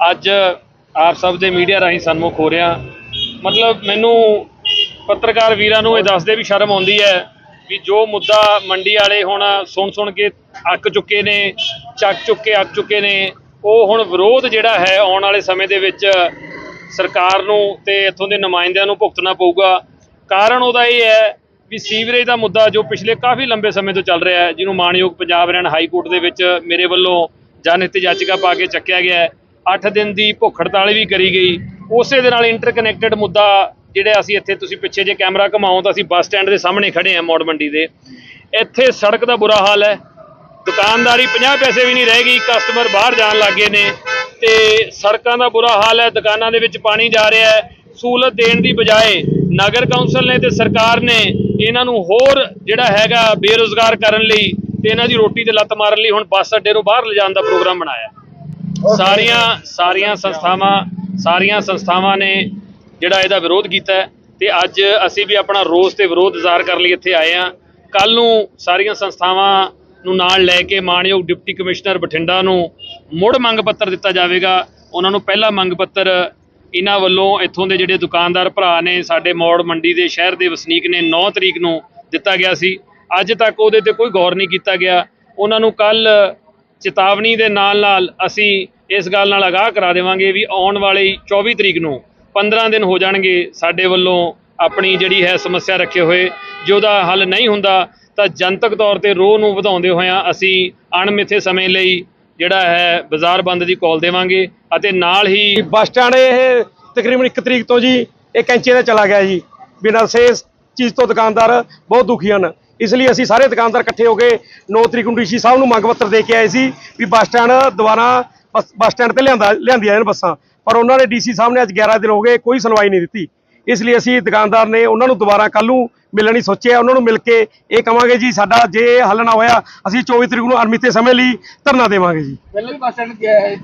ਅੱਜ ਆਪ ਸਭ ਦੇ ਮੀਡੀਆ ਰਾਹੀਂ ਸਨਮੁਖ ਹੋ ਰਿਹਾ। ਮਤਲਬ ਮੈਨੂੰ ਪੱਤਰਕਾਰ ਵੀਰਾਂ ਨੂੰ ਇਹ ਦੱਸਦੇ ਵੀ ਸ਼ਰਮ ਆਉਂਦੀ ਹੈ ਵੀ ਜੋ ਮੁੱਦਾ ਮੰਡੀ ਵਾਲੇ ਹੁਣ ਸੁਣ ਸੁਣ ਕੇ ਅੱਕ ਚੁੱਕੇ ਨੇ, ਚੱਕ ਚੁੱਕੇ, ਅੱਕ ਚੁੱਕੇ ਨੇ, ਉਹ ਹੁਣ ਵਿਰੋਧ ਜਿਹੜਾ ਹੈ ਆਉਣ ਵਾਲੇ ਸਮੇਂ ਦੇ ਵਿੱਚ ਸਰਕਾਰ ਨੂੰ ਤੇ ਇੱਥੋਂ ਦੇ ਨੁਮਾਇੰਦਿਆਂ ਨੂੰ ਭੁਗਤਣਾ ਪਊਗਾ। ਕਾਰਨ ਉਹਦਾ ਇਹ ਹੈ ਵੀ ਸੀਵਰੇਜ ਦਾ ਮੁੱਦਾ ਜੋ ਪਿਛਲੇ ਕਾਫੀ ਲੰਬੇ ਸਮੇਂ ਤੋਂ ਚੱਲ ਰਿਹਾ ਹੈ, ਜਿਹਨੂੰ ਮਾਨਯੋਗ ਪੰਜਾਬ ਹਰਿਆਣਾ ਹਾਈ ਕੋਰਟ ਦੇ ਵਿੱਚ ਮੇਰੇ ਵੱਲੋਂ ਜਨਹਿਤ ਯਾਚਿਕਾ ਪਾ ਕੇ ਚੱਕਿਆ ਗਿਆ ਹੈ। 8 ਦਿਨ ਦੀ ਭੁੱਖ ਹੜਤਾਲ ਵੀ ਕਰੀ ਗਈ। ਉਸੇ ਦੇ ਨਾਲ ਇੰਟਰਕਨੈਕਟਡ ਮੁੱਦਾ ਜਿਹੜੇ ਅਸੀਂ ਇੱਥੇ ਤੁਸੀਂ ਪਿੱਛੇ ਜੇ ਕੈਮਰਾ ਘਮਾਓ ਤਾਂ ਅਸੀਂ ਬੱਸ ਸਟੈਂਡ ਦੇ ਸਾਹਮਣੇ ਖੜੇ ਹਾਂ ਮੋੜ ਮੰਡੀ ਦੇ। ਇੱਥੇ ਸੜਕ ਦਾ ਬੁਰਾ ਹਾਲ ਹੈ। ਦੁਕਾਨਦਾਰੀ 50 ਪੈਸੇ ਵੀ ਨਹੀਂ ਰਹਿ ਗਈ ਕਸਟਮਰ ਬਾਹਰ ਜਾਣ ਲੱਗੇ ਨੇ। ਤੇ ਸੜਕਾਂ ਦਾ ਬੁਰਾ ਹਾਲ ਹੈ ਦੁਕਾਨਾਂ ਦੇ ਵਿੱਚ ਪਾਣੀ ਜਾ ਰਿਹਾ ਹੈ। ਸਹੂਲਤ ਦੇਣ ਦੀ ਬਜਾਏ ਨਗਰ ਕੌਂਸਲ ਨੇ ਤੇ ਸਰਕਾਰ ਨੇ ਇਹਨਾਂ ਨੂੰ ਹੋਰ ਜਿਹੜਾ ਹੈਗਾ ਬੇਰੁਜ਼ਗਾਰ ਕਰਨ ਲਈ ਤੇ ਇਹਨਾਂ ਦੀ ਰੋਟੀ ਤੇ ਲੱਤ ਮਾਰਨ ਲਈ ਹੁਣ ਬੱਸ ਅੱਡੇ ਨੂੰ ਬਾਹਰ ਲਿਜਾਣ ਦਾ ਪ੍ਰੋਗਰਾਮ ਬਣਾਇਆ। ਸਾਰੀਆਂ ਸਾਰੀਆਂ ਸੰਸਥਾਵਾਂ ਸਾਰੀਆਂ ਸੰਸਥਾਵਾਂ ਨੇ ਜਿਹੜਾ ਇਹਦਾ ਵਿਰੋਧ ਕੀਤਾ ਤੇ ਅੱਜ ਅਸੀਂ ਵੀ ਆਪਣਾ ਰੋਸ ਤੇ ਵਿਰੋਧ ਜ਼ਾਹਰ ਕਰਨ ਲਈ ਇੱਥੇ ਆਏ ਹਾਂ। ਕੱਲ ਨੂੰ ਸਾਰੀਆਂ ਸੰਸਥਾਵਾਂ ਨੂੰ ਨਾਲ ਲੈ ਕੇ ਮਾਨਯੋਗ ਡਿਪਟੀ ਕਮਿਸ਼ਨਰ ਬਠਿੰਡਾ ਨੂੰ ਮੁੜ ਮੰਗ ਪੱਤਰ ਦਿੱਤਾ ਜਾਵੇਗਾ। ਉਹਨਾਂ ਨੂੰ ਪਹਿਲਾ ਮੰਗ ਪੱਤਰ ਇਹਨਾਂ ਵੱਲੋਂ ਇੱਥੋਂ ਦੇ ਜਿਹੜੇ ਦੁਕਾਨਦਾਰ ਭਰਾ ਨੇ, ਸਾਡੇ ਮੌੜ ਮੰਡੀ ਦੇ ਸ਼ਹਿਰ ਦੇ ਵਸਨੀਕ ਨੇ 9 ਤਰੀਕ ਨੂੰ ਦਿੱਤਾ ਗਿਆ ਸੀ। ਅੱਜ ਤੱਕ ਉਹਦੇ ਤੇ ਕੋਈ ਗੌਰ ਨਹੀਂ ਕੀਤਾ ਗਿਆ। ਉਹਨਾਂ ਨੂੰ ਕੱਲ ਚੇਤਾਵਨੀ ਦੇ ਨਾਲ ਨਾਲ ਅਸੀਂ ਇਸ ਗੱਲ ਨਾਲ ਆਗਾਹ ਕਰਾ ਦੇਵਾਂਗੇ ਵੀ ਆਉਣ ਵਾਲੀ 24 ਤਰੀਕ ਨੂੰ 15 ਦਿਨ ਹੋ ਜਾਣਗੇ ਸਾਡੇ ਵੱਲੋਂ ਆਪਣੀ ਜਿਹੜੀ ਹੈ ਸਮੱਸਿਆ ਰੱਖੇ ਹੋਏ। ਜੇ ਉਹਦਾ ਹੱਲ ਨਹੀਂ ਹੁੰਦਾ ਤਾਂ ਜਨਤਕ ਤੌਰ ਤੇ ਰੋਹ ਨੂੰ ਵਧਾਉਂਦੇ ਹੋਇਆਂ ਅਸੀਂ ਅਣਮਿੱਥੇ ਸਮੇਂ ਲਈ ਜਿਹੜਾ ਹੈ, ਬਾਜ਼ਾਰ ਬੰਦ ਦੀ ਕਾਲ ਦੇਵਾਂਗੇ ਅਤੇ ਨਾਲ ਹੀ ਬੱਸ ਸਟੈਂਡ ਇਹ ਤਕਰੀਬਨ 1 ਤਰੀਕ ਤੋਂ ਜੀ ਇਹ ਕੈਂਚੇ ਦਾ ਚਲਾ ਗਿਆ ਜੀ। ਬਿਨਾਂ ਸੇ ਚੀਜ਼ ਤੋਂ ਦੁਕਾਨਦਾਰ ਬਹੁਤ ਦੁਖੀ ਹਨ। ਇਸ ਲਈ ਅਸੀਂ ਸਾਰੇ ਦੁਕਾਨਦਾਰ ਇਕੱਠੇ ਹੋ ਕੇ 9 ਤਰੀਕ ਨੂੰ ਡੀਸੀ ਸਾਹਿਬ ਨੂੰ ਮੰਗ ਪੱਤਰ ਦੇ ਕੇ ਆਏ ਸੀ ਵੀ ਬੱਸ ਸਟੈਂਡ ਦੁਬਾਰਾ ਬੱਸ ਬੱਸ ਸਟੈਂਡ ਤੇ ਲਿਆਂਦਾ ਲਿਆਂਦੀਆਂ ਨੇ ਬੱਸਾਂ। ਪਰ ਉਹਨਾਂ ਨੇ ਡੀਸੀ ਸਾਹਿਬ ਨੇ ਅੱਜ 11 ਦਿਨ ਹੋ ਗਏ ਕੋਈ ਸੁਣਵਾਈ ਨਹੀਂ ਦਿੱਤੀ। ਇਸ ਲਈ ਅਸੀਂ ਦੁਕਾਨਦਾਰ ਨੇ ਉਹਨਾਂ ਨੂੰ ਦੁਬਾਰਾ ਕੱਲ ਨੂੰ ਮਿਲਣ ਹੀ ਸੋਚਿਆ ਉਹਨਾਂ ਨੂੰ ਮਿਲ ਕੇ ਇਹ ਕਵਾਂਗੇ ਜੀ ਸਾਡਾ ਜੇ ਹੱਲ ਨਾ ਹੋਇਆ ਅਸੀਂ 24 ਤਰੀਕ ਨੂੰ ਅਰਮੀਤੇ ਸਮੇਂ ਲਈ ਧਰਨਾ ਦੇਵਾਂਗੇ ਜੀ।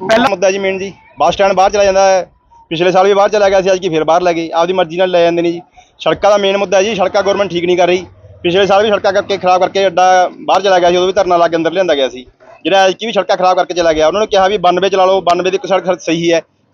ਪਹਿਲਾ ਮੁੱਦਾ ਜੀ ਮੇਨ ਜੀ ਬੱਸ ਸਟੈਂਡ ਬਾਹਰ ਚਲਾ ਜਾਂਦਾ ਹੈ। ਪਿਛਲੇ ਸਾਲ ਵੀ ਬਾਹਰ ਚਲਾ ਗਿਆ ਸੀ ਅੱਜ ਕੀ ਫਿਰ ਬਾਹਰ ਲੈ ਗਈ ਆਪਦੀ ਮਰਜ਼ੀ ਨਾਲ ਲੈ ਜਾਂਦੇ ਨੇ ਜੀ। ਸੜਕਾਂ ਦਾ ਮੇਨ ਮੁੱਦਾ ਹੈ ਜੀ ਸੜਕਾਂ ਗਵਰਨਮੈਂਟ ਠੀਕ ਨਹੀਂ ਕਰ ਰਹੀ। ਪਿਛਲੇ ਸਾਲ ਵੀ ਸੜਕਾਂ ਕਰਕੇ ਖਰਾਬ ਕਰਕੇ ਅੱਡਾ ਬਾਹਰ ਚਲਾ ਗਿਆ ਸੀ ਉਦੋਂ ਵੀ ਧਰਨਾ ਲਾ ਕੇ ਅੰਦਰ ਲਿਆਂਦਾ ਗਿਆ ਸੀ। ਜਿਹੜਾ ਐਤਕੀ ਵੀ ਸੜਕਾਂ ਖਰਾਬ ਕਰਕੇ ਚਲਾ ਗਿਆ ਉਹਨਾਂ ਨੂੰ ਕਿਹਾ ਵੀ 92 ਚਲਾ ਲਓ 92 ਦੀ ਇੱਕ ਸੜਕ ਸਹੀ ਹੈ।